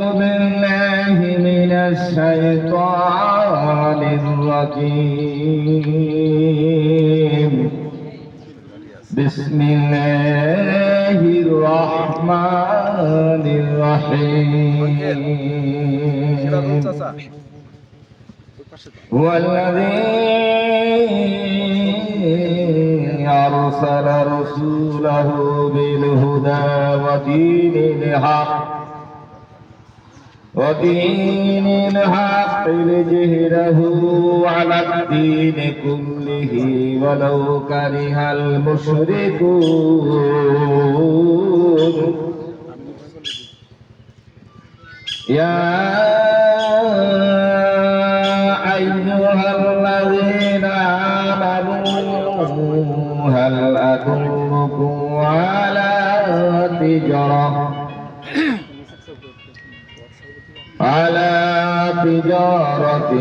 بالله من الشيطان الرجيم. بسم الله الرحمن الرحيم. هو الذي أرسل رسوله بالهدى ودين الحق ودين الحق لجهره على الدين كله ولو كره المشركون يا أيها الذين آمنوا هل أدلكم على تجارة على تجارة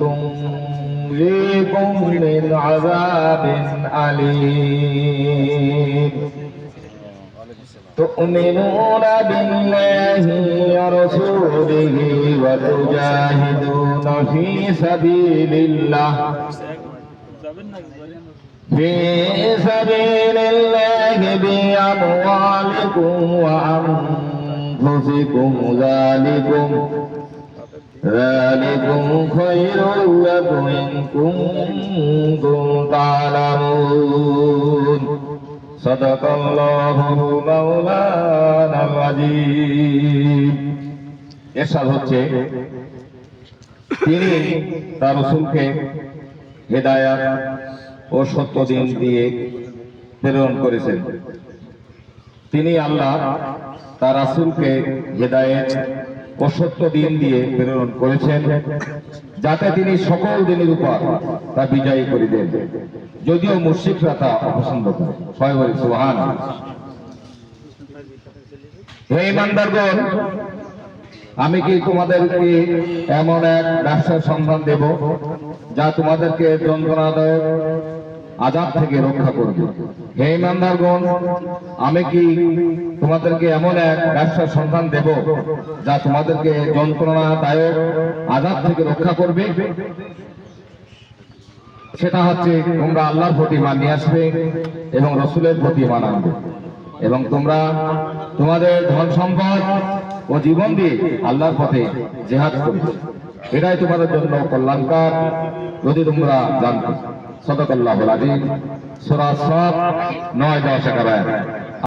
تنجيكم من عذاب أليم تؤمنون بالله ورسوله وتجاهدون في سبيل الله في سبيل الله بأموالكم وأنفسكم ذلكم ذلكم خير لكم إن كنتم تعلمون صدق الله مولانا العظيم এরশাদ হচ্ছে তিনি তার রসুলকে হেদায়াত ও সত্য দিন দিয়ে প্রেরণ করেছেন তিনি আল্লাহ তার রাসূলকে হেদায়েত ও সত্য দিন দিয়ে প্রেরণ করেছেন, যাতে তিনি সকল দিনের উপর তা বিজয়ী করে দেন। যদিও মুশরিকরা তা অপছন্দ করে। ইমানদারগণ, আমি কি তোমাদেরকে এমন এক ব্যবসার সন্ধান দেব, যা তোমাদেরকে যন্ত্রণাদায়ক আজাব থেকে রক্ষা করবে। হে ইমানদারগণ, আমি কি তোমাদেরকে এমন এক ব্যবসার সন্ধান দেব যা তোমাদেরকে যন্ত্রণাদায়ক আজাব থেকে রক্ষা করবে? সেটা হচ্ছে তোমরা আল্লাহর প্রতি মান নিয়ে আসবে এবং রসুলের প্রতি মান আনবে। এবং তোমরা তোমাদের ধন সম্পদ ও জীবন দিয়ে আল্লাহর পথে জেহাদ করবে। এটাই তোমাদের জন্য কল্যাণকার, যদি তোমরা জানতে। সদক আল্লাহ আজিম সুরা সব নয় দশ এগারো।